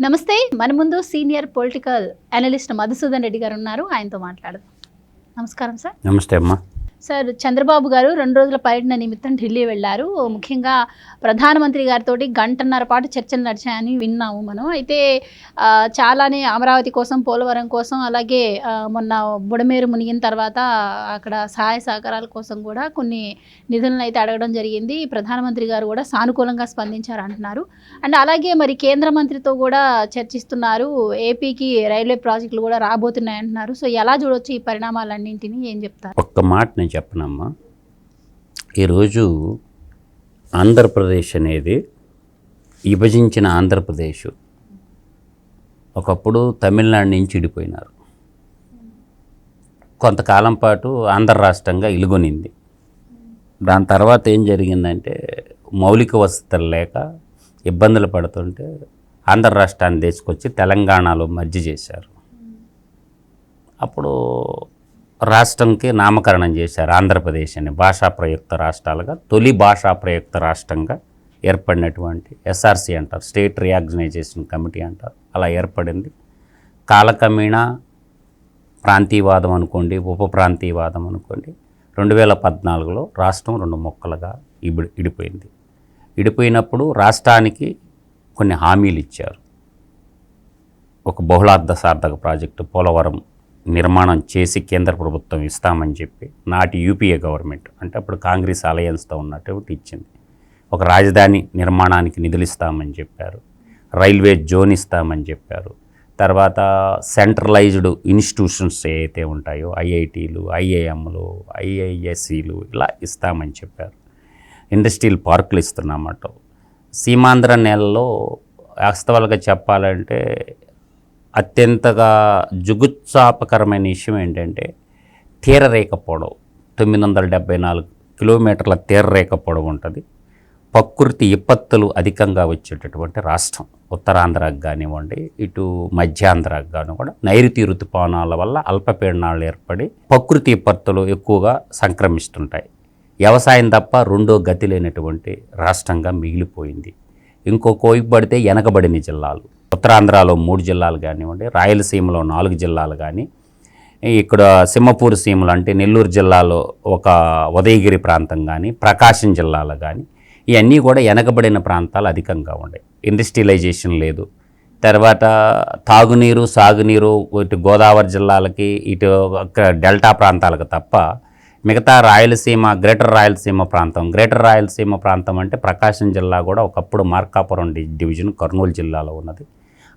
నమస్తే. మన ముందు senior political analyst Madhusudan Reddy గారు ఉన్నారు. ఆయనతో మాట్లాడదాం. నమస్కారం సార్. నమస్తే అమ్మా. సార్ చంద్రబాబు గారు రెండు రోజుల పర్యటన నిమిత్తం ఢిల్లీ వెళ్ళారు. ముఖ్యంగా ప్రధానమంత్రి గారితో గంటన్నర పాటు చర్చలు నడిచాయని విన్నాము మనం. అయితే చాలానే అమరావతి కోసం పోలవరం కోసం అలాగే మొన్న బుడమేరు మునిగిన తర్వాత అక్కడ సహాయ సహకారాల కోసం కూడా కొన్ని నిధులను అయితే అడగడం జరిగింది. ప్రధానమంత్రి గారు కూడా సానుకూలంగా స్పందించారు అంటున్నారు. అండ్ అలాగే మరి కేంద్ర మంత్రితో కూడా చర్చిస్తున్నారు. ఏపీకి రైల్వే ప్రాజెక్టులు కూడా రాబోతున్నాయి అంటున్నారు సో ఎలా చూడొచ్చు ఈ పరిణామాలన్నింటినీ? ఏం చెప్తారు? ఒక్క మాట నేను చెప్పనమ్మా. ఈరోజు ఆంధ్రప్రదేశ్ అనేది విభజించిన ఆంధ్రప్రదేశ్. ఒకప్పుడు తమిళనాడు నుంచి విడిపోయినారు. కొంతకాలం పాటు ఆంధ్ర రాష్ట్రంగా ఇలుగొనింది. దాని తర్వాత ఏం జరిగిందంటే మౌలిక వసతులు లేక ఇబ్బందులు పడుతుంటే ఆంధ్ర రాష్ట్రాన్ని తీసుకొచ్చి తెలంగాణలో మధ్య చేశారు. అప్పుడు రాష్ట్రంకి నామకరణం చేశారు ఆంధ్రప్రదేశ్ అని భాషా ప్రయుక్త రాష్ట్రాలుగా తొలి భాషా ప్రయుక్త రాష్ట్రంగా ఏర్పడినటువంటి ఎస్ఆర్సి అంటారు స్టేట్ రియాగ్నైజేషన్ కమిటీ అంటారు. అలా ఏర్పడింది. కాలక్రమేణా ప్రాంతీయవాదం అనుకోండి ఉప ప్రాంతీయవాదం అనుకోండి రెండు వేల పద్నాలుగులో రాష్ట్రం రెండు మొక్కలుగా ఇబడి ఇడిపోయింది. ఇడిపోయినప్పుడు రాష్ట్రానికి కొన్ని హామీలు ఇచ్చారు. ఒక బహుళార్థ సార్థక ప్రాజెక్టు పోలవరం నిర్మాణం చేసి కేంద్ర ప్రభుత్వం ఇస్తామని చెప్పి నాటి యూపీఏ గవర్నమెంట్ అంటే అప్పుడు కాంగ్రెస్ అలయన్స్తో ఉన్నటువంటి ఇచ్చింది. ఒక రాజధాని నిర్మాణానికి నిధులు ఇస్తామని చెప్పారు. రైల్వే జోన్ ఇస్తామని చెప్పారు. తర్వాత సెంట్రలైజ్డ్ ఇన్స్టిట్యూషన్స్ ఏవైతే ఉంటాయో ఐఐటీలు ఐఐఎంలు ఐఐఎస్సిలు ఇలా ఇస్తామని చెప్పారు. ఇండస్ట్రియల్ పార్కులు ఇస్తున్నామట. సీమాంధ్ర నెలలో వాస్తవాలుగా చెప్పాలంటే అత్యంతగా జుగుత్సాపకరమైన విషయం ఏంటంటే తీరరేఖ పొడవు. తొమ్మిది వందల డెబ్బై నాలుగు కిలోమీటర్ల తీరరేఖ పొడవు ఉంటుంది. ప్రకృతి విపత్తులు అధికంగా వచ్చేటటువంటి రాష్ట్రం. ఉత్తరాంధ్రకు కానివ్వండి ఇటు మధ్యాంధ్రకు కాని కూడా నైరుతి ఋతుపవనాల వల్ల అల్పపీడనాలు ఏర్పడి ప్రకృతి విపత్తులు ఎక్కువగా సంక్రమిస్తుంటాయి. వ్యవసాయం తప్ప రెండో గతి లేనటువంటి రాష్ట్రంగా మిగిలిపోయింది. ఇంకో కోయిపు పడితే వెనకబడిన జిల్లాలు. ఉత్తరాంధ్రలో మూడు జిల్లాలు కానివ్వండి రాయలసీమలో నాలుగు జిల్లాలు కానీ ఇక్కడ సింహపూర్ సీమలు అంటే నెల్లూరు జిల్లాలో ఒక ఉదయగిరి ప్రాంతం కానీ ప్రకాశం జిల్లాలో కానీ ఇవన్నీ కూడా వెనకబడిన ప్రాంతాలు అధికంగా ఉన్నాయి ఇండస్ట్రియలైజేషన్ లేదు. తర్వాత తాగునీరు సాగునీరు ఇటు గోదావరి జిల్లాలకి ఇటు ఒక డెల్టా ప్రాంతాలకు తప్ప మిగతా రాయలసీమ గ్రేటర్ రాయలసీమ ప్రాంతం. గ్రేటర్ రాయలసీమ ప్రాంతం అంటే ప్రకాశం జిల్లా కూడా ఒకప్పుడు మార్కాపురం డివిజన్ కర్నూలు జిల్లాలో ఉన్నది.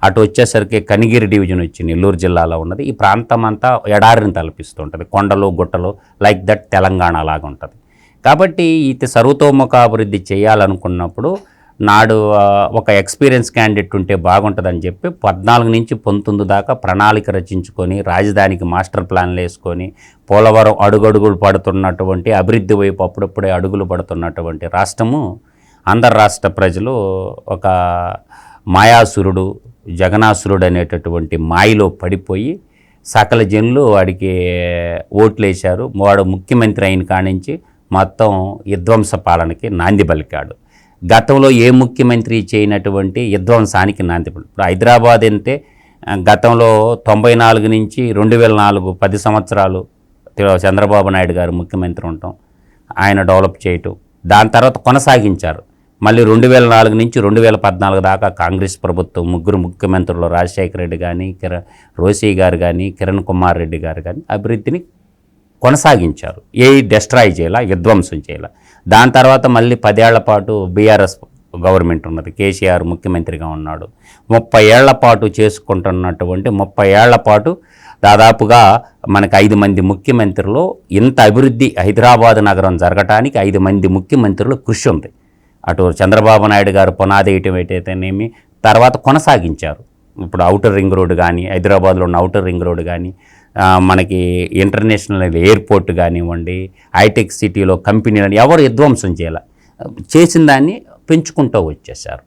అటు వచ్చేసరికి కనిగిరి డివిజన్ వచ్చి నెల్లూరు జిల్లాలో ఉన్నది. ఈ ప్రాంతం అంతా ఎడారిని తలపిస్తుంటుంది. కొండలు గుట్టలు లైక్ దట్ తెలంగాణ లాగా ఉంటుంది. కాబట్టి ఇది సర్వతోముఖ అభివృద్ధి చేయాలనుకున్నప్పుడు నాడు ఒక ఎక్స్పీరియన్స్ క్యాండిడేట్ ఉంటే బాగుంటుందని చెప్పి పద్నాలుగు నుంచి పంతొమ్మిది దాకా ప్రణాళిక రచించుకొని రాజధానికి మాస్టర్ ప్లాన్లు వేసుకొని పోలవరం అడుగడుగులు పడుతున్నటువంటి అభివృద్ధి వైపు అప్పుడప్పుడే అడుగులు పడుతున్నటువంటి రాష్ట్రము ఆంధ్ర రాష్ట్ర ప్రజలు ఒక మాయాసురుడు జగనాసురుడు అనేటటువంటి మాయలో పడిపోయి సకల జనులు వాడికి ఓట్లేశారు. వాడు ముఖ్యమంత్రి అయిన కానించి మొత్తం విధ్వంస పాలనకి నాంది పలికాడు. గతంలో ఏ ముఖ్యమంత్రి చేయనటువంటి విధ్వంసానికి నాంది ఇప్పుడు. హైదరాబాద్ అంటే గతంలో తొంభై నాలుగు నుంచి రెండు వేల నాలుగు పది సంవత్సరాలు చంద్రబాబు నాయుడు గారు ముఖ్యమంత్రి ఉండటం ఆయన డెవలప్ చేయటం దాని తర్వాత కొనసాగించారు. మళ్ళీ రెండు వేల నాలుగు నుంచి రెండు వేల పద్నాలుగు దాకా కాంగ్రెస్ ప్రభుత్వం ముగ్గురు ముఖ్యమంత్రులు రాజశేఖర రెడ్డి కానీ కిర రోసీ గారు కానీ కిరణ్ కుమార్ రెడ్డి గారు కానీ అభివృద్ధిని కొనసాగించారు. ఏ డెస్ట్రాయ్ చేయాల విధ్వంసం చేయాల. దాని తర్వాత మళ్ళీ పదేళ్ళ పాటు బీఆర్ఎస్ గవర్నమెంట్ ఉన్నది. కేసీఆర్ ముఖ్యమంత్రిగా ఉన్నాడు. ముప్పై ఏళ్ళ పాటు చేసుకుంటున్నటువంటి ముప్పై ఏళ్ళ పాటు దాదాపుగా మనకి ఐదు మంది ముఖ్యమంత్రులు ఇంత అభివృద్ధి హైదరాబాద్ నగరం జరగటానికి ఐదు మంది ముఖ్యమంత్రులు కృషి ఉంది. అటు చంద్రబాబు నాయుడు గారు పునాది వేయటం ఏటైతేనేమి తర్వాత కొనసాగించారు. ఇప్పుడు అవుటర్ రింగ్ రోడ్ కానీ హైదరాబాద్లో ఉన్న అవుటర్ రింగ్ రోడ్ కానీ మనకి ఇంటర్నేషనల్ ఎయిర్పోర్ట్ కానివ్వండి హైటెక్ సిటీలో కంపెనీలు ఎవరు విధ్వంసం చేయాల. చేసిన దాన్ని పెంచుకుంటూ వచ్చేసారు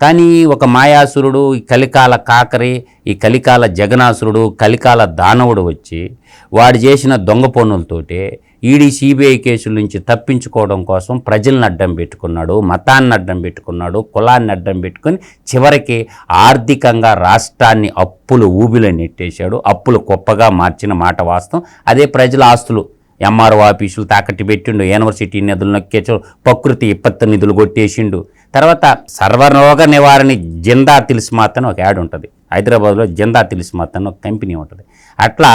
కానీ ఒక మాయాసురుడు ఈ కలికాల కాకరి ఈ కలికాల జగనాసురుడు కలికాల దానవుడు వచ్చి వాడు చేసిన దొంగ పనులతోటి ఈడీ సిబిఐ కేసుల నుంచి తప్పించుకోవడం కోసం ప్రజలను అడ్డం పెట్టుకున్నాడు మతాన్ని అడ్డం పెట్టుకున్నాడు కులాన్ని అడ్డం పెట్టుకుని చివరికి ఆర్థికంగా రాష్ట్రాన్ని అప్పులు ఊబిలో నెట్టేశాడు. అప్పులు గొప్పగా మార్చిన మాట వాస్తవం. అదే ప్రజల ఆస్తులు. ఎంఆర్ఓ ఆఫీసులు తాకట్టు పెట్టిండు యూనివర్సిటీ నిధులు నొక్కేచు ప్రకృతి విపత్తు నిధులు కొట్టేసిండు. తర్వాత సర్వరోగ నివారణ జిందా తిలిస్మాత్ అని ఒక యాడ్ ఉంటుంది. హైదరాబాద్లో జిందా తిలిస్మాత్ అని ఒక కంపెనీ ఉంటుంది. అట్లా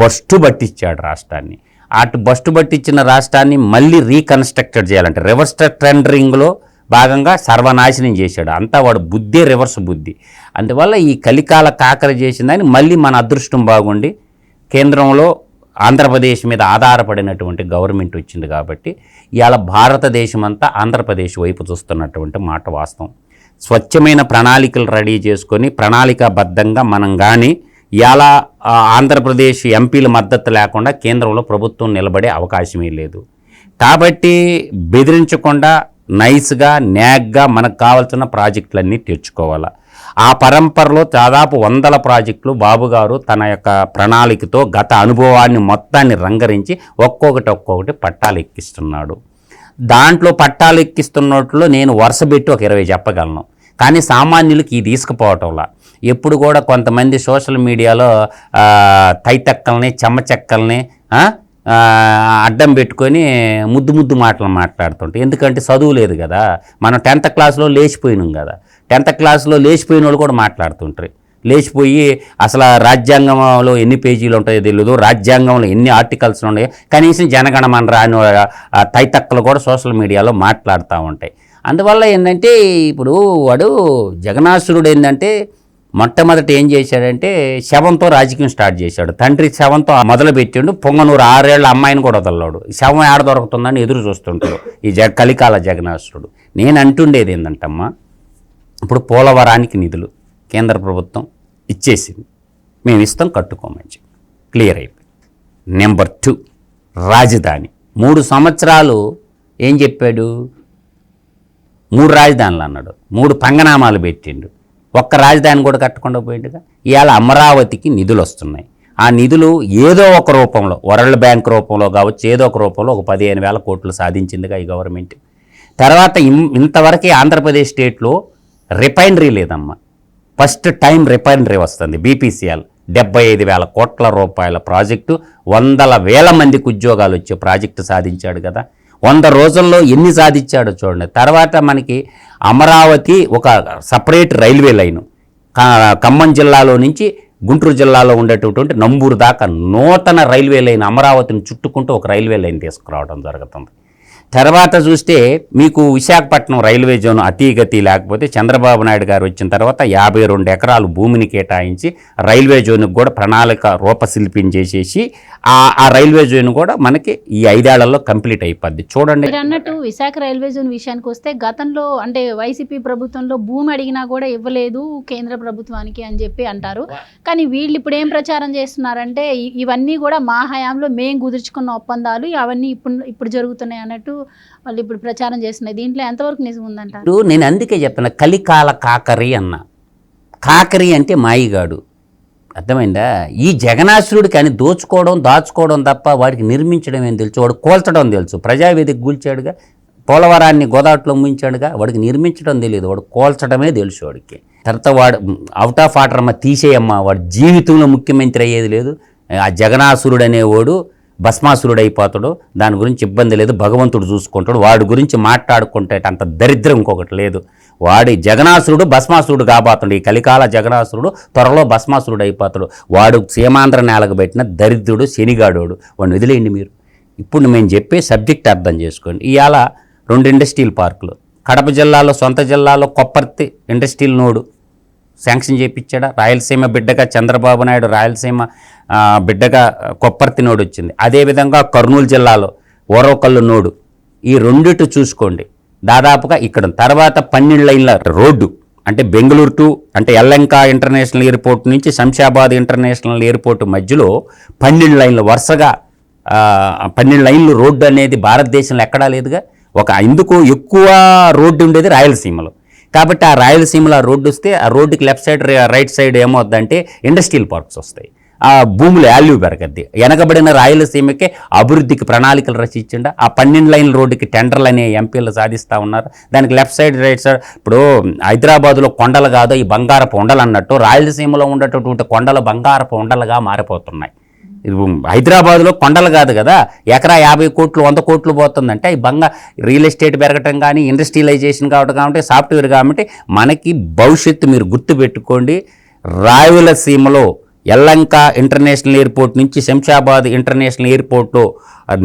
బస్టు పట్టించాడు రాష్ట్రాన్ని. అటు బస్టు పట్టించిన రాష్ట్రాన్ని మళ్ళీ రీకన్స్ట్రక్టెడ్ చేయాలంటే. రివర్స్ టెండరింగ్లో భాగంగా సర్వనాశనం చేశాడు. అంతా వాడు బుద్ధే రివర్స్ బుద్ధి. అందువల్ల ఈ కలికాల కాకర చేసిందని మళ్ళీ మన అదృష్టం బాగుండి కేంద్రంలో ఆంధ్రప్రదేశ్ మీద ఆధారపడినటువంటి గవర్నమెంట్ వచ్చింది కాబట్టి ఇవాళ భారతదేశం అంతా ఆంధ్రప్రదేశ్ వైపు చూస్తున్నటువంటి మాట వాస్తవం. స్వచ్ఛమైన ప్రణాళికలు రెడీ చేసుకొని ప్రణాళికాబద్ధంగా మనం కానీ ఇలా ఆంధ్రప్రదేశ్ ఎంపీల మద్దతు లేకుండా కేంద్రంలో ప్రభుత్వం నిలబడే అవకాశమే లేదు. కాబట్టి బెదిరించకుండా నైస్గా న్యాగ్గా మనకు కావాల్సిన ప్రాజెక్టులన్నీ తెచ్చుకోవాలి. ఆ పరంపరలో దాదాపు వందల ప్రాజెక్టులు బాబుగారు తన యొక్క ప్రణాళికతో గత అనుభవాన్ని మొత్తాన్ని రంగరించి ఒక్కొక్కటి ఒక్కొక్కటి పట్టాలు ఎక్కిస్తున్నాడు. దాంట్లో పట్టాలు ఎక్కిస్తున్నట్లు నేను వరుస పెట్టి ఒక ఇరవై చెప్పగలను. కానీ సామాన్యులకి ఇది తీసుకుపోవటంలా. ఎప్పుడు కూడా కొంతమంది సోషల్ మీడియాలో తైతక్కల్ని చెమ్మచెక్కల్ని అడ్డం పెట్టుకొని ముద్దు ముద్దు మాటలు మాట్లాడుతుంటే ఎందుకంటే చదువు లేదు కదా. మనం టెన్త్ క్లాస్లో లేచిపోయినాం కదా. టెన్త్ క్లాస్లో లేచిపోయిన వాళ్ళు కూడా మాట్లాడుతుంటారు. లేచిపోయి అసలు రాజ్యాంగంలో ఎన్ని పేజీలు ఉంటాయో తెలియదు రాజ్యాంగంలో ఎన్ని ఆర్టికల్స్ ఉన్నాయో. కనీసం జనగణమన రాని తైతక్కలు కూడా సోషల్ మీడియాలో మాట్లాడుతూ ఉంటాయి. అందువల్ల ఏంటంటే ఇప్పుడు వాడు జగనాసురుడు ఏంటంటే మొట్టమొదట ఏం చేశాడంటే శవంతో రాజకీయం స్టార్ట్ చేశాడు. తండ్రి శవంతో మొదలు పెట్టిండు పొంగనూరు ఆరేళ్ళ అమ్మాయిని కూడా వదలడు శవం ఏడ దొరుకుతుందని ఎదురు చూస్తుంటాడు. ఈ జగ కలికాల జగనాసురుడు నేను అంటుండేది ఏంటంటమ్మా ఇప్పుడు పోలవరానికి నిధులు కేంద్ర ప్రభుత్వం ఇచ్చేసింది. మేము ఇస్తాం కట్టుకోమని క్లియర్ అయిపోయింది. నెంబర్ టూ రాజధాని. మూడు సంవత్సరాలు ఏం చెప్పాడు? మూడు రాజధానులు అన్నాడు. మూడు పంగనామాలు పెట్టిండు. ఒక్క రాజధాని కూడా కట్టకుండా పోయిండుగా ఇవాళ అమరావతికి నిధులు వస్తున్నాయి. ఆ నిధులు ఏదో ఒక రూపంలో వరల్డ్ బ్యాంక్ రూపంలో కావచ్చు ఏదో ఒక రూపంలో ఒక పదిహేను వేల కోట్లు సాధించిందిగా ఈ గవర్నమెంట్. తర్వాత ఇంతవరకు ఇంతవరకే ఆంధ్రప్రదేశ్ స్టేట్లో రిఫైనరీ లేదమ్మా. ఫస్ట్ టైం రిఫైనరీ వస్తుంది బీపీసీఎల్. డెబ్బై ఐదు వేల కోట్ల రూపాయల ప్రాజెక్టు వందల వేల మందికి ఉద్యోగాలు వచ్చే ప్రాజెక్టు సాధించాడు కదా. వంద రోజుల్లో ఎన్ని సాధించాడో చూడండి. తర్వాత మనకి అమరావతి ఒక సపరేట్ రైల్వే లైను. ఖమ్మం జిల్లాలో నుంచి గుంటూరు జిల్లాలో ఉండేటటువంటి నంబూరు దాకా నూతన రైల్వే లైన్ అమరావతిని చుట్టుకుంటూ ఒక రైల్వే లైన్ తీసుకురావడం జరుగుతుంది. తర్వాత చూస్తే మీకు విశాఖపట్నం రైల్వే జోన్ అతీగతి లేకపోతే చంద్రబాబు నాయుడు గారు వచ్చిన తర్వాత యాభై రెండు ఎకరాలు భూమిని కేటాయించి రైల్వే జోన్కి కూడా ప్రణాళిక రూపశిల్పం చేసేసి ఆ ఆ రైల్వే జోన్ కూడా మనకి ఈ ఐదేళ్ళలో కంప్లీట్ అయిపోద్ది. చూడండి. అన్నట్టు విశాఖ రైల్వే జోన్ విషయానికి వస్తే గతంలో అంటే వైసీపీ ప్రభుత్వంలో భూమి అడిగినా కూడా ఇవ్వలేదు కేంద్ర ప్రభుత్వానికి అని చెప్పి అంటారు. కానీ వీళ్ళు ఇప్పుడు ఏం ప్రచారం చేస్తున్నారంటే ఇవన్నీ కూడా మా హయాంలో మేం కుదుర్చుకున్న ఒప్పందాలు అవన్నీ ఇప్పుడు ఇప్పుడు జరుగుతున్నాయి అన్నట్టు వాళ్ళు ఇప్పుడు ప్రచారం చేస్తున్నాయి. దీంట్లో ఎంతవరకు నిజం ఉందంటారు నేను అందుకే చెప్పిన కలికాల కాకరి అన్న. కాకరి అంటే మాయిగాడు. అర్థమైందా? ఈ జగనాశ్రుడు అని దోచుకోవడం దాచుకోవడం తప్ప వాడికి నిర్మించడం ఏం తెలుసు? వాడు కోల్చడం తెలుసు. ప్రజావేదిక కూల్చాడుగా పోలవరాన్ని గోదావరిలో ముంచాడుగా వాడికి నిర్మించడం తెలియదు. వాడు కోల్చడమే తెలుసు వాడికి. తర్వాత వాడు అవుట్ ఆఫ్ ఆర్డర్ అమ్మ తీసేయమ్మ. వాడు జీవితంలో ముఖ్యమంత్రి అయ్యేది లేదు. ఆ జగనాసురుడు అనేవాడు భస్మాసురుడైపోతాడు. దాని గురించి ఇబ్బంది లేదు. భగవంతుడు చూసుకుంటాడు. వాడి గురించి మాట్లాడుకుంటే అంత దరిద్రం ఇంకొకటి లేదు. వాడి జగనాసురుడు భస్మాసురుడు కాబోతాడు. ఈ కలికాల జగనాసురుడు త్వరలో భస్మాసురుడు అయిపోతాడు వాడు సీమాంధ్ర నేలకు పెట్టిన దరిద్రుడు శనిగాడోడు. వాడిని వదిలేయండి మీరు. ఇప్పుడు మేము చెప్పే సబ్జెక్ట్ అర్థం చేసుకోండి. ఇవాళ రెండు ఇండస్ట్రియల్ పార్కులు. కడప జిల్లాలో సొంత జిల్లాలో కొప్పర్తి ఇండస్ట్రియల్ నోడు. శాంక్షన్ చేయించాడా రాయలసీమ బిడ్డగా చంద్రబాబు నాయుడు రాయలసీమ బిడ్డగా కొప్పర్తి నోడు వచ్చింది. అదేవిధంగా కర్నూలు జిల్లాలో ఓరవకల్లు నోడు. ఈ రెండిటి చూసుకోండి. దాదాపుగా ఇక్కడ తర్వాత పన్నెండు లైన్ల రోడ్డు అంటే బెంగళూరు టు అంటే ఎల్లంక ఇంటర్నేషనల్ ఎయిర్పోర్ట్ నుంచి శంషాబాద్ ఇంటర్నేషనల్ ఎయిర్పోర్ట్ మధ్యలో పన్నెండు లైన్లు వరుసగా పన్నెండు లైన్లు రోడ్డు అనేది భారతదేశంలో ఎక్కడా లేదుగా. ఒక ఇందుకు ఎక్కువ రోడ్డు ఉండేది రాయలసీమలో. కాబట్టి ఆ రాయలసీమలో ఆ రోడ్డు వస్తే ఆ రోడ్డుకి లెఫ్ట్ సైడ్ రైట్ సైడ్ ఏమవుద్దంటే ఇండస్ట్రియల్ పార్క్స్ వస్తాయి. ఆ భూముల వాల్యూ పెరగద్ది. వెనకబడిన రాయలసీమకి అభివృద్ధికి ప్రణాళికలు రచించండి. ఆ పన్నెండు లైన్ రోడ్డుకి టెండర్లు అనే ఎంపీలు సాధిస్తూ ఉన్నారు. దానికి లెఫ్ట్ సైడ్ రైట్ సైడ్ ఇప్పుడు హైదరాబాదులో కొండలు కాదు ఈ బంగారపు ఉండలు అన్నట్టు రాయలసీమలో ఉండేటటువంటి కొండలు బంగారపు ఉండలుగా మారిపోతున్నాయి. ఇది హైదరాబాద్లో కొండలు కాదు కదా. ఎకరా యాభై కోట్లు వంద కోట్లు పోతుందంటే ఈ బంగా రియల్ ఎస్టేట్ పెరగటం కానీ ఇండస్ట్రియలైజేషన్ కావడం కాబట్టి సాఫ్ట్వేర్ కాబట్టి మనకి భవిష్యత్తు మీరు గుర్తుపెట్టుకోండి. రాయలసీమలో ఎల్లంక ఇంటర్నేషనల్ ఎయిర్పోర్ట్ నుంచి శంషాబాద్ ఇంటర్నేషనల్ ఎయిర్పోర్టు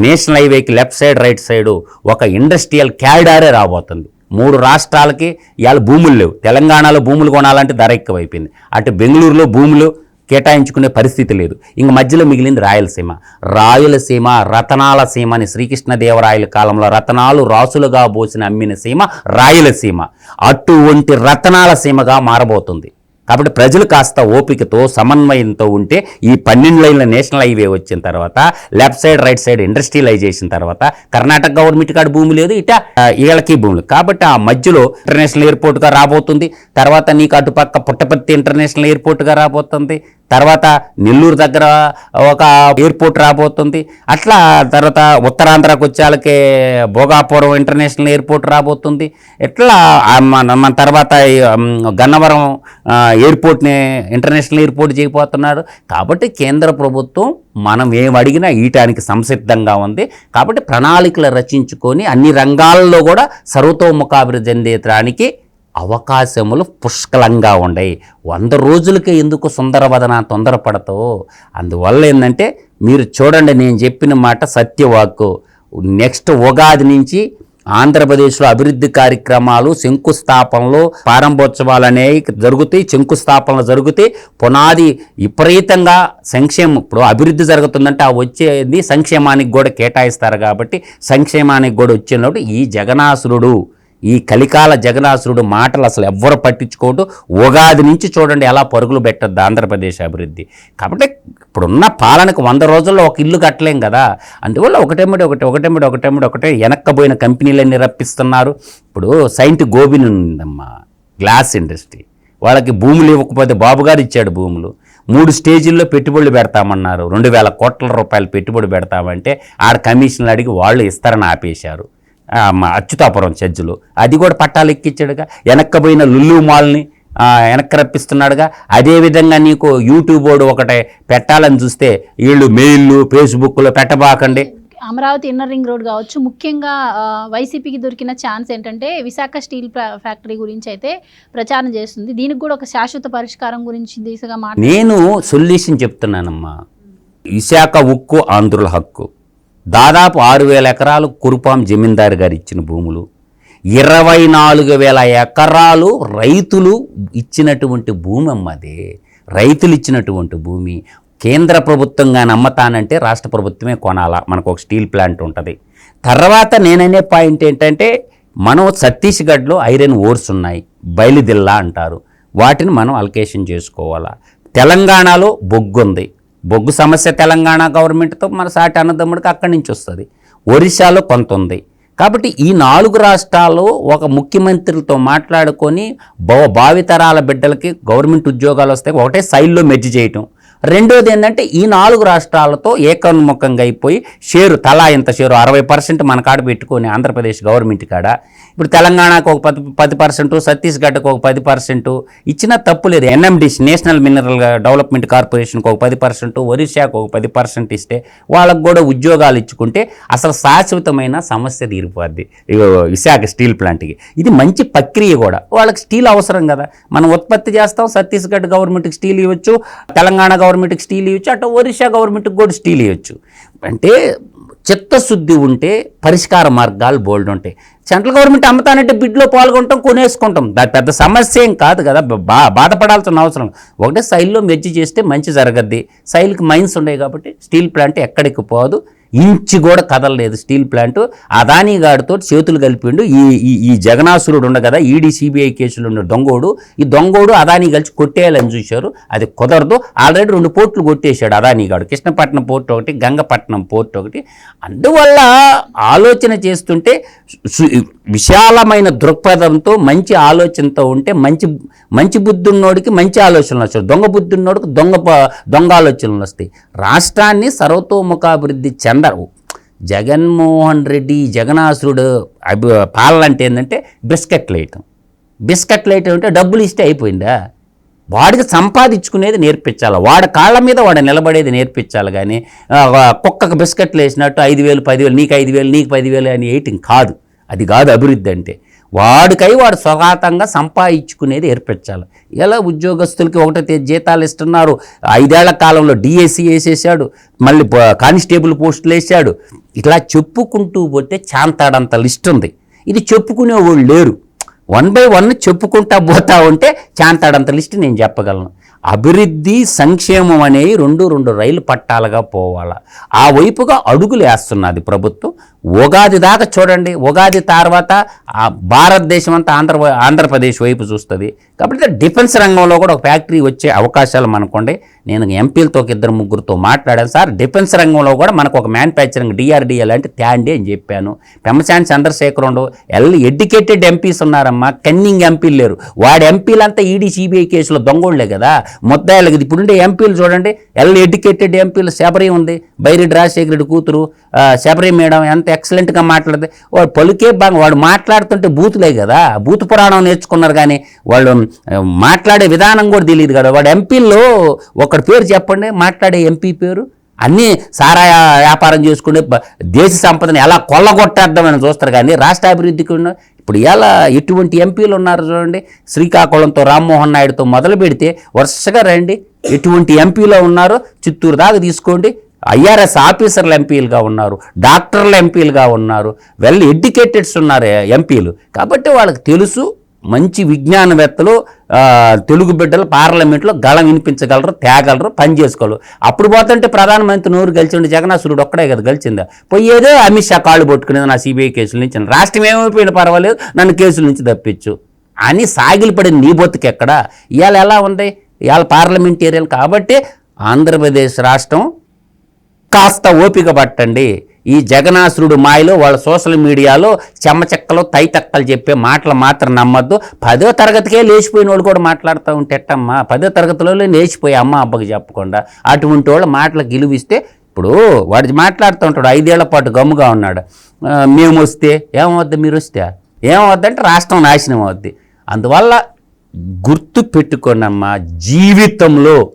నేషనల్ హైవేకి లెఫ్ట్ సైడ్ రైట్ సైడు ఒక ఇండస్ట్రియల్ క్యారిడారే రాబోతుంది. మూడు రాష్ట్రాలకి ఇవాళ భూములు లేవు. తెలంగాణలో భూములు కొనాలంటే ధర ఎక్కువైపోయింది. అటు బెంగళూరులో భూములు కేటాయించుకునే పరిస్థితి లేదు. ఇంక మధ్యలో మిగిలింది రాయలసీమ. రాయలసీమ రతనాల సీమ అని శ్రీకృష్ణదేవరాయల కాలంలో రతనాలు రాసులుగా పోసిన అమ్మిన సీమ రాయలసీమ. అటువంటి రతనాల సీమగా మారబోతుంది. కాబట్టి ప్రజలు కాస్త ఓపికతో సమన్వయంతో ఉంటే ఈ పన్నెండు లైన్ల నేషనల్ హైవే వచ్చిన తర్వాత left side right side industrialization తర్వాత కర్ణాటక గవర్నమెంట్ కాడ భూమి లేదు ఇట ఆ, వీళ్ళకి భూములు కాబట్టి ఆ మధ్యలో ఇంటర్నేషనల్ ఎయిర్పోర్ట్గా రాబోతుంది. తర్వాత నీకు అటుపక్క పుట్టపర్తి ఇంటర్నేషనల్ ఎయిర్పోర్ట్గా రాబోతుంది. తర్వాత నెల్లూరు దగ్గర ఒక ఎయిర్పోర్ట్ రాబోతుంది. అట్లా తర్వాత ఉత్తరాంధ్రకు వచ్చేళ్ళకి భోగాపురం ఇంటర్నేషనల్ ఎయిర్పోర్ట్ రాబోతుంది. ఎట్లా మన మన తర్వాత గన్నవరం ఎయిర్పోర్ట్ని ఇంటర్నేషనల్ ఎయిర్పోర్ట్ చేయబోతున్నారు కాబట్టి కేంద్ర ప్రభుత్వం మనం ఏం అడిగినా ఈయటానికి సంసిద్ధంగా ఉంది. కాబట్టి ప్రణాళికలు రచించుకొని అన్ని రంగాల్లో కూడా సర్వతోముఖాభివృద్ధి చెందేయడానికి అవకాశములు పుష్కలంగా ఉండయి వంద రోజులకే ఎందుకు సుందరవదన తొందరపడతావు? అందువల్ల ఏంటంటే మీరు చూడండి నేను చెప్పిన మాట సత్యవాక్కు. నెక్స్ట్ ఉగాది నుంచి ఆంధ్రప్రదేశ్లో అభివృద్ధి కార్యక్రమాలు శంకుస్థాపనలు ప్రారంభోత్సవాలు అనేవి జరుగుతాయి శంకుస్థాపనలు జరుగుతాయి. పునాది విపరీతంగా సంక్షేమం ఇప్పుడు అభివృద్ధి జరుగుతుందంటే ఆ వచ్చేది సంక్షేమానికి కూడా కేటాయిస్తారు కాబట్టి సంక్షేమానికి కూడా వచ్చినప్పుడు ఈ జగనాసురుడు ఈ కలికాల జగనాసురుడు మాటలు అసలు ఎవ్వరు పట్టించుకోవద్దు ఉగాది నుంచి చూడండి ఎలా పరుగులు పెట్టద్దు ఆంధ్రప్రదేశ్ అభివృద్ధి. కాబట్టి ఇప్పుడున్న పాలనకు వంద రోజుల్లో ఒక ఇల్లు కట్టలేం కదా. అందువల్ల ఒకటేమిటి ఒకటి ఒకటేమిటి ఒకటేమిటి ఒకటే వెనక్కబోయిన కంపెనీలన్నీ రప్పిస్తున్నారు. ఇప్పుడు సైంట్ గోబిన్ ఉందమ్మా గ్లాస్ ఇండస్ట్రీ. వాళ్ళకి భూములు ఇవ్వకపోతే బాబుగారు ఇచ్చాడు భూములు. మూడు స్టేజీల్లో పెట్టుబడులు పెడతామన్నారు. రెండు వేల కోట్ల రూపాయలు పెట్టుబడి పెడతామంటే ఆడ కమిషన్లు అడిగి వాళ్ళు ఇస్తారని ఆపేశారు. అచ్యుతాపురం చర్చిలో అది కూడా పట్టాలు ఎక్కించాడుగా. వెనక్కబోయిన లుల్లు మాల్ని వెనక్కి రప్పిస్తున్నాడుగా. అదేవిధంగా నీకు యూట్యూబ్ వాడు ఒకటే పెట్టాలని చూస్తే వీళ్ళు మెయిల్లు ఫేస్బుక్లో పెట్టబాకండి. అమరావతి ఇన్నర్ రింగ్ రోడ్ కావచ్చు. ముఖ్యంగా వైసీపీకి దొరికిన ఛాన్స్ ఏంటంటే విశాఖ స్టీల్ ఫ్యా- ఫ్యాక్టరీ గురించి అయితే ప్రచారం చేస్తుంది. దీనికి కూడా ఒక శాశ్వత పరిష్కారం గురించి దిశగా మాట నేను సొల్యూషన్ చెప్తున్నానమ్మా. విశాఖ ఉక్కు ఆంధ్రుల హక్కు. దాదాపు ఆరు వేల ఎకరాలు కురుపాం జమీందారు గారు ఇచ్చిన భూములు ఇరవై నాలుగు వేల ఎకరాలు రైతులు ఇచ్చినటువంటి భూమి అమ్మది. రైతులు ఇచ్చినటువంటి భూమి కేంద్ర ప్రభుత్వంగా నమ్మతానంటే రాష్ట్ర ప్రభుత్వమే కొనాలా. మనకు ఒక స్టీల్ ప్లాంట్ ఉంటుంది. తర్వాత నేననే పాయింట్ ఏంటంటే మనం ఛత్తీస్గఢ్లో ఐరన్ ఓర్స్ ఉన్నాయి బయలుదిల్లా అంటారు. వాటిని మనం అలకేషన్ చేసుకోవాలా. తెలంగాణలో బొగ్గు ఉంది బొగ్గు సమస్య తెలంగాణ గవర్నమెంట్తో మన సాటి అన్నదమ్ముడికి అక్కడి నుంచి వస్తుంది. ఒరిస్సాలో కొంత ఉంది. కాబట్టి ఈ నాలుగు రాష్ట్రాలు ఒక ముఖ్యమంత్రులతో మాట్లాడుకొని భావితరాల బిడ్డలకి గవర్నమెంట్ ఉద్యోగాలు వస్తాయి ఒకటే సైల్లో మెర్జి చేయటం. రెండోది ఏంటంటే ఈ నాలుగు రాష్ట్రాలతో ఏకోన్ముఖంగా అయిపోయి షేరు తలా ఇంత షేరు? అరవై పర్సెంట్ మన కాడ పెట్టుకొని ఆంధ్రప్రదేశ్ గవర్నమెంట్ కాడ. ఇప్పుడు తెలంగాణకు ఒక పది పది పర్సెంట్ ఛత్తీస్గఢ్కు ఒక పది పర్సెంట్ ఇచ్చినా తప్పు లేదు. ఎన్ఎండిసి నేషనల్ మినరల్ డెవలప్మెంట్ కార్పొరేషన్కి ఒక పది పర్సెంట్ ఒరిస్సాకు ఒక పది పర్సెంట్ ఇస్తే వాళ్ళకు కూడా ఉద్యోగాలు ఇచ్చుకుంటే అసలు శాశ్వతమైన సమస్య తీరిపోద్ది. విశాఖ స్టీల్ ప్లాంట్కి. ఇది మంచి ప్రక్రియ కూడా. వాళ్ళకి స్టీల్ అవసరం కదా. మనం ఉత్పత్తి చేస్తాం ఛత్తీస్గఢ్ గవర్నమెంట్కి స్టీల్ ఇవ్వచ్చు తెలంగాణ గవర్నమెంట్ గవర్నమెంట్కి స్టీల్ ఇవ్వచ్చు అటు ఒరిస్సా గవర్నమెంట్కి కూడా స్టీల్ ఇవ్వచ్చు అంటే చిత్తశుద్ధి ఉంటే పరిష్కార మార్గాలు బోల్డ్ ఉంటాయి. సెంట్రల్ గవర్నమెంట్ అమ్ముతానంటే బిడ్లో పాల్గొంటాం కొనేసుకుంటాం. దాని పెద్ద సమస్య ఏం కాదు కదా బా బాధపడాల్సిన అవసరం ఒకటే శైలిలో మెర్జి చేస్తే మంచి జరగద్ది. శైలికి మైన్స్ ఉన్నాయి కాబట్టి స్టీల్ ప్లాంట్ ఎక్కడికి పోదు. ఇంచి కూడా కదలలేదు స్టీల్ ప్లాంట్. అదానీ గాడితో చేతులు కలిపిండు. ఈ ఈ జగనాసురుడు ఉండ కదా ఈడీ సిబిఐ కేసులు ఉన్న దొంగోడు. ఈ దొంగోడు అదానీ కలిసి కొట్టేయాలని చూశారు. అది కుదరదు. ఆల్రెడీ రెండు పోర్ట్లు కొట్టేశాడు అదానీ గారు కృష్ణపట్నం పోర్ట్ ఒకటి గంగపట్నం పోర్ట్ ఒకటి. అందువల్ల ఆలోచన చేస్తుంటే విశాలమైన దృక్పథంతో మంచి ఆలోచనతో ఉంటే మంచి మంచి బుద్ధున్నోడికి మంచి ఆలోచనలు వస్తాయి. దొంగ బుద్ధున్నోడికి దొంగ దొంగ ఆలోచనలు వస్తాయి. రాష్ట్రాన్ని సర్వతోముఖాభివృద్ధి చెందరు జగన్మోహన్ రెడ్డి జగనాసురుడు అభి పాలన అంటే ఏంటంటే బిస్కెట్లు వేయటం బిస్కెట్లు వేయటం అంటే డబ్బులు ఇస్తే అయిపోయిందా? వాడికి సంపాదించుకునేది నేర్పించాలి? వాడి కాళ్ళ మీద వాడు నిలబడేది నేర్పించాలి కానీ కుక్కకు బిస్కెట్లు వేసినట్టు ఐదు వేలు పదివేలు నీకు ఐదు వేలు నీకు పదివేలు అని వేయటం కాదు. అది కాదు అభివృద్ధి అంటే. వాడికై వాడు స్వగాతంగా సంపాదించుకునేది ఏర్పరచాలి. ఇలా ఉద్యోగస్తులకి ఒకటే జీతాలు ఇస్తున్నారు. ఐదేళ్ళ కాలంలో డిఎస్సి వేసేసాడు మళ్ళీ కానిస్టేబుల్ పోస్టులు వేసాడు ఇట్లా చెప్పుకుంటూ పోతే చాంతాడంత లిస్ట్ ఉంది. ఇది చెప్పుకునే వాళ్ళు లేరు. వన్ బై వన్ చెప్పుకుంటా పోతా ఉంటే చాంతాడంత లిస్ట్ నేను చెప్పగలను. అభివృద్ధి సంక్షేమం అనేవి రెండు రెండు రైలు పట్టాలుగా పోవాలా. ఆ వైపుగా అడుగులు వేస్తున్నది ప్రభుత్వం. ఉగాది దాకా చూడండి. ఉగాది తర్వాత ఆ భారతదేశం అంతా ఆంధ్ర ఆంధ్రప్రదేశ్ వైపు చూస్తుంది. కాబట్టి డిఫెన్స్ రంగంలో కూడా ఒక ఫ్యాక్టరీ వచ్చే అవకాశాలు మనకుండే. నేను ఎంపీలతో ఒక ఇద్దరు ముగ్గురుతో మాట్లాడాను. సార్ డిఫెన్స్ రంగంలో కూడా మనకు ఒక మ్యానుఫ్యాక్చరింగ్ డిఆర్డిఏ లాంటి తేండి అని చెప్పాను. పెమ్మశాన్ చంద్రశేఖరుడు ఎల్ ఎడ్యుకేటెడ్ ఎంపీస్ ఉన్నారమ్మా. కన్నింగ్ ఎంపీలు లేరు. వాడి ఎంపీలంతా ఈడీ సిబిఐ కేసులో దొంగోళ్ళే కదా. ముద్దాయిలకి ఇప్పుడుండే ఎంపీలు చూడండి. ఎల్ ఎడ్యుకేటెడ్ ఎంపీలు శబరి ఉంది బైరి రాజశేఖర కూతురు శబరి మేడం ఎంత ఎక్సలెంట్గా మాట్లాడితే వాడు పలుకే బాగా వాడు మాట్లాడుతుంటే బూతులే కదా బూతు పురాణం నేర్చుకున్నారు కానీ వాళ్ళు మాట్లాడే విధానం కూడా తెలియదు కదా. వాడు ఎంపీల్లో ఒకటి పేరు చెప్పండి మాట్లాడే ఎంపీ పేరు అన్నీ సారా వ్యాపారం చేసుకునే దేశ సంపదను ఎలా కొల్లగొట్టేద్దామని చూస్తారు కానీ రాష్ట్ర అభివృద్ధికి ఇప్పుడు ఎలా ఎటువంటి ఎంపీలు ఉన్నారు చూడండి శ్రీకాకుళంతో రామ్మోహన్ నాయుడుతో మొదలు పెడితే వరుసగా రండి ఎటువంటి ఎంపీలో ఉన్నారో చిత్తూరు దాకా తీసుకోండి. ఐఆర్ఎస్ ఆఫీసర్లు ఎంపీలుగా ఉన్నారు డాక్టర్లు ఎంపీలుగా ఉన్నారు వెల్ ఎడ్యుకేటెడ్స్ ఉన్నారు ఎంపీలు. కాబట్టి వాళ్ళకి తెలుసు మంచి విజ్ఞానవేత్తలు తెలుగు బిడ్డలు పార్లమెంట్లో గళం వినిపించగలరు తేగలరు పనిచేసుకోగలరు అప్పుడు పోతుంటే ప్రధానమంత్రి నూరు గెలిచిండు జగనాసురుడు ఒక్కడే కదా గెలిచిందా పోయేదే అమిత్ షా కాళ్ళు పట్టుకునేది నా సిబిఐ కేసుల నుంచి రాష్ట్రం ఏమైపోయినా పర్వాలేదు నన్ను కేసుల నుంచి తప్పించు. అని సాగిలిపడిన నీ బొత్తుకి ఎక్కడ ఇవాళ ఎలా ఉంది? ఇవాళ పార్లమెంటేరియన్ కాబట్టి ఆంధ్రప్రదేశ్ రాష్ట్రం కాస్త ఓపిక పట్టండి. ఈ జగనాసురుడు మాయలో వాళ్ళ సోషల్ మీడియాలో చెమ్మచెక్కలు తైతక్కలు చెప్పే మాటలు మాత్రం నమ్మద్దు. పదో తరగతికే లేచిపోయిన వాళ్ళు కూడా మాట్లాడుతూ ఉంటే ఎట్టమ్మా? పదో తరగతిలో లేచిపోయి అమ్మ అబ్బకి చెప్పకుండా అటువంటి వాళ్ళ మాటలు గెలువిస్తే ఇప్పుడు వాడు మాట్లాడుతూ ఉంటాడు. ఐదేళ్ళ పాటు గమ్ముగా ఉన్నాడు. మేము వస్తే ఏమవుద్ది? మీరు వస్తే ఏమవుద్దంటే రాష్ట్రం నాశనం అవుద్ది. అందువల్ల గుర్తు పెట్టుకోనమ్మా జీవితంలో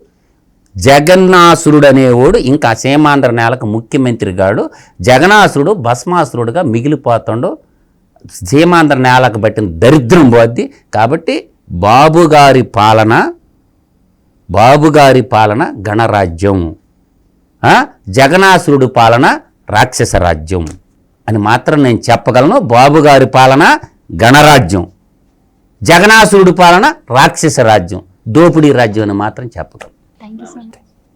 జగన్నాసురుడు అనేవాడు ఇంకా సీమాంధ్ర నేలకు ముఖ్యమంత్రి గాడు జగనాసురుడు భస్మాసురుడుగా మిగిలిపోతాడు. సీమాంధ్ర నేలకు పట్టిన దరిద్రం పోద్ది. కాబట్టి బాబుగారి పాలన బాబుగారి పాలన గణరాజ్యం. జగనాసురుడు పాలన రాక్షస రాజ్యం. అని మాత్రం నేను చెప్పగలను. బాబుగారి పాలన గణరాజ్యం. జగనాసురుడు పాలన రాక్షస రాజ్యం దోపిడీ రాజ్యం అని మాత్రం చెప్పగలం. Thank you